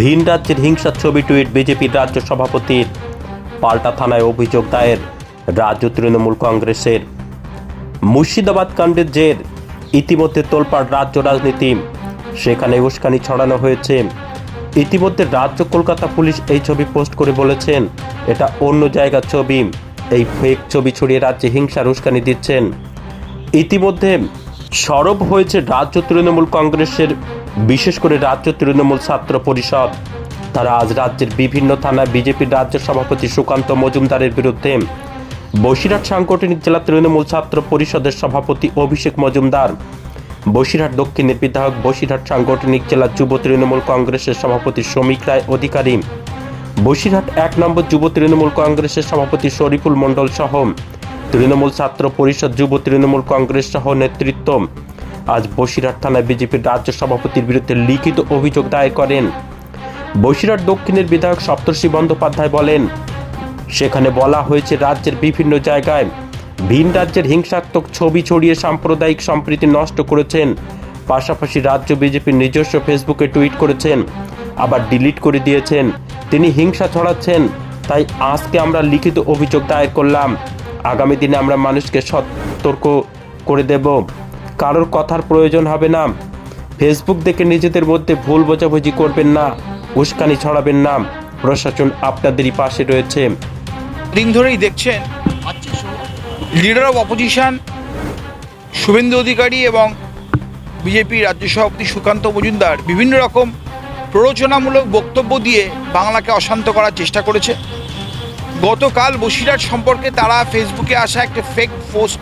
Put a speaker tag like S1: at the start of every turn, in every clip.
S1: ভিন রাজ্যের হিংসার ছবি টুইট বিজেপির রাজ্য সভাপতির। পাল্টা থানায় অভিযোগ দায়ের, রাজ্য তৃণমূল কংগ্রেসের। মুর্শিদাবাদ কাণ্ডের জের, ইতিমধ্যে তোলপাড় রাজ্য রাজনীতি। সেখানে উস্কানি ছড়ানো হয়েছে। ইতিমধ্যে রাজ্য কলকাতা পুলিশ এই ছবি পোস্ট করে বলেছেন, এটা অন্য জায়গার ছবি। এই ফেক ছবি ছড়িয়ে রাজ্যে হিংসার উস্কানি দিচ্ছেন। ইতিমধ্যে সরব হয়েছে রাজ্য তৃণমূল কংগ্রেসের, বিশেষ করে রাজ্য তৃণমূল ছাত্র পরিষদ। তারা আজ রাজ্যের বিভিন্ন থানায় বিজেপির রাজ্য সভাপতি সুকান্ত মজুমদারের বিরুদ্ধে বসিরহাট সাংগঠনিক জেলা তৃণমূল ছাত্র পরিষদের সভাপতি অভিষেক মজুমদার, বসিরহাট দক্ষিণের বিধায়ক বসিরহাট সাংগঠনিক জেলা যুব তৃণমূল কংগ্রেসের সভাপতি শ্রমিক রায় অধিকারী, বসিরহাট এক নম্বর যুব তৃণমূল কংগ্রেসের সভাপতি শরীফুল মণ্ডল সহ তৃণমূল ছাত্র পরিষদ, যুব তৃণমূল কংগ্রেস সহ নেতৃত্ব। আজ বসিরহাট থানায় বিজেপির রাজ্য সভাপতির বিরুদ্ধে লিখিত অভিযোগ দায়ের করেন। বসিরহাট দক্ষিণের বিধায়ক সপ্তর্ষি বন্দ্যোপাধ্যায় বলেন, সেখানে বলা হয়েছে রাজ্যের বিভিন্ন জায়গায় ভিন রাজ্যের হিংসাত্মক ছবি ছড়িয়ে সাম্প্রদায়িক সম্প্রীতি নষ্ট করেছেন। পাশাপাশি রাজ্য বিজেপির নিজস্ব ফেসবুকে টুইট করেছেন, আবার ডিলিট করে দিয়েছেন। তিনি হিংসা ছড়াচ্ছেন, তাই আজকে আমরা লিখিত অভিযোগ দায়ের করলাম। আগামী দিনে আমরা মানুষকে সতর্ক করে দেব। কারোর কথার প্রয়োজন হবে না। ফেসবুক দেখে নিজেদের মধ্যে ভুল বোঝাবুঝি করবেন না, উস্কানি ছড়াবেন না। প্রশাসন আপনাদেরই পাশে রয়েছে।
S2: দিন ধরেই দেখছেন leader of opposition Suvendu Adhikari এবং বিজেপি রাজ্য সভাপতি সুকান্ত মজুমদার বিভিন্ন রকম প্ররোচনামূলক বক্তব্য দিয়ে বাংলাকে অশান্ত করার চেষ্টা করেছে। গতকাল বসিরহাট সম্পর্কে তারা ফেসবুকে আসা একটা ফেক পোস্ট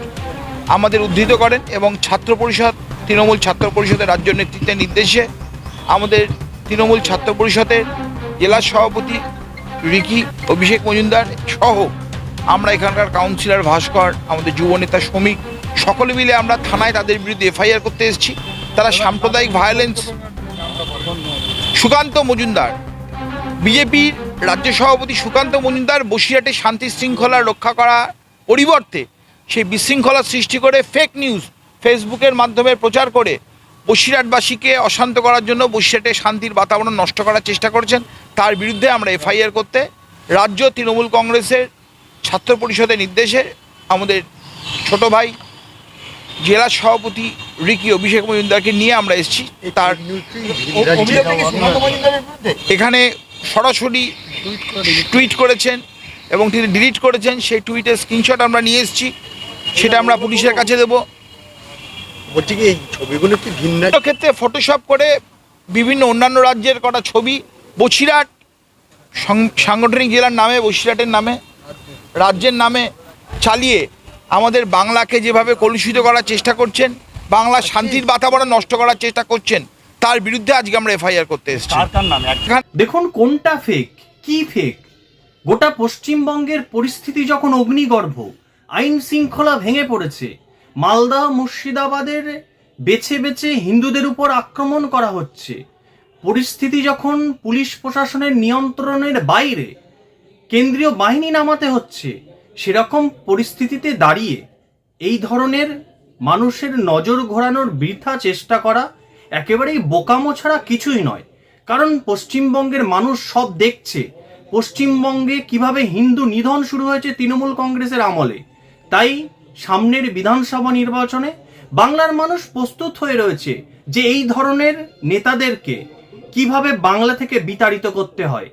S2: আমাদের উদ্ধৃত করেন এবং ছাত্র পরিষদ, তৃণমূল ছাত্র পরিষদের রাজ্য নেতৃত্বের নির্দেশে আমাদের তৃণমূল ছাত্র পরিষদের জেলা সভাপতি রিকি, অভিষেক মজুমদার সহ আমরা এখানকার কাউন্সিলর ভাস্কর, আমাদের যুব নেতা শ্রমিক, সকলে মিলে আমরা থানায় তাদের বিরুদ্ধে এফআইআর করতে এসেছি। তারা সাম্প্রদায়িক ভায়োলেন্স সুকান্ত মজুমদার, বিজেপির রাজ্য সভাপতি সুকান্ত মজুমদার বসিরহাটে শান্তি শৃঙ্খলা রক্ষা করা পরিবর্তে সেই বিশৃঙ্খলা সৃষ্টি করে ফেক নিউজ ফেসবুকের মাধ্যমে প্রচার করে বসিরহাটবাসীকে অশান্ত করার জন্য বসিরহাটে শান্তির বাতাবরণ নষ্ট করার চেষ্টা করছেন। তার বিরুদ্ধে আমরা এফআইআর করতে রাজ্য তৃণমূল কংগ্রেসের ছাত্র পরিষদের নির্দেশে আমাদের ছোট ভাই জেলা সভাপতি রিকি অভিষেক মজুমদারকে নিয়ে আমরা এসেছি। তার এখানে সরাসরি টুইট করেছেন এবং তিনি ডিলিট করেছেন সেই টুইটের স্ক্রিনশট আমরা নিয়ে এসেছি। সেটা আমরা পুলিশের কাছে দেবো।
S3: বলছি কি এই ছবিগুলো কি ভিন্ন?
S2: ক্ষেত্রে ফটোশপ করে বিভিন্ন অন্যান্য রাজ্যের কটা ছবি বসিরহাট সাং- সাংগঠনিক জেলার নামে বসিরহাটের নামে রাজ্যের নামে চালিয়ে আমাদের বাংলাকে যেভাবে কলুষিত করার চেষ্টা করছেন বাংলা শান্তির বাতাবরণ নষ্ট করার চেষ্টা করছেন তার বিরুদ্ধে আজকে আমরা এফআইআর করতে এসেছি।
S4: দেখুন কোনটা ফেক কি ফেক গোটা পশ্চিমবঙ্গের পরিস্থিতি যখন অগ্নিগর্ভ, আইন শৃঙ্খলা ভেঙে পড়েছে, মালদা, মুর্শিদাবাদের বেছে বেছে হিন্দুদের উপর আক্রমণ করা হচ্ছে। পরিস্থিতি যখন পুলিশ প্রশাসনের নিয়ন্ত্রণের বাইরে, কেন্দ্রীয় বাহিনী নামাতে হচ্ছে, সেরকম পরিস্থিতিতে দাঁড়িয়ে এই ধরনের মানুষের নজর ঘোরানোর বৃথা চেষ্টা করা একেবারেই বোকামো ছাড়া কিছুই নয়। কারণ পশ্চিমবঙ্গের মানুষ সব দেখছে। পশ্চিমবঙ্গে কীভাবে হিন্দু নিধন শুরু হয়েছে তৃণমূল কংগ্রেসের আমলে, তাই সামনের বিধানসভা নির্বাচনে বাংলার মানুষ প্রস্তুত হয়ে রয়েছে যে এই ধরনের নেতাদেরকে কীভাবে বাংলা থেকে বিতাড়িত করতে হয়।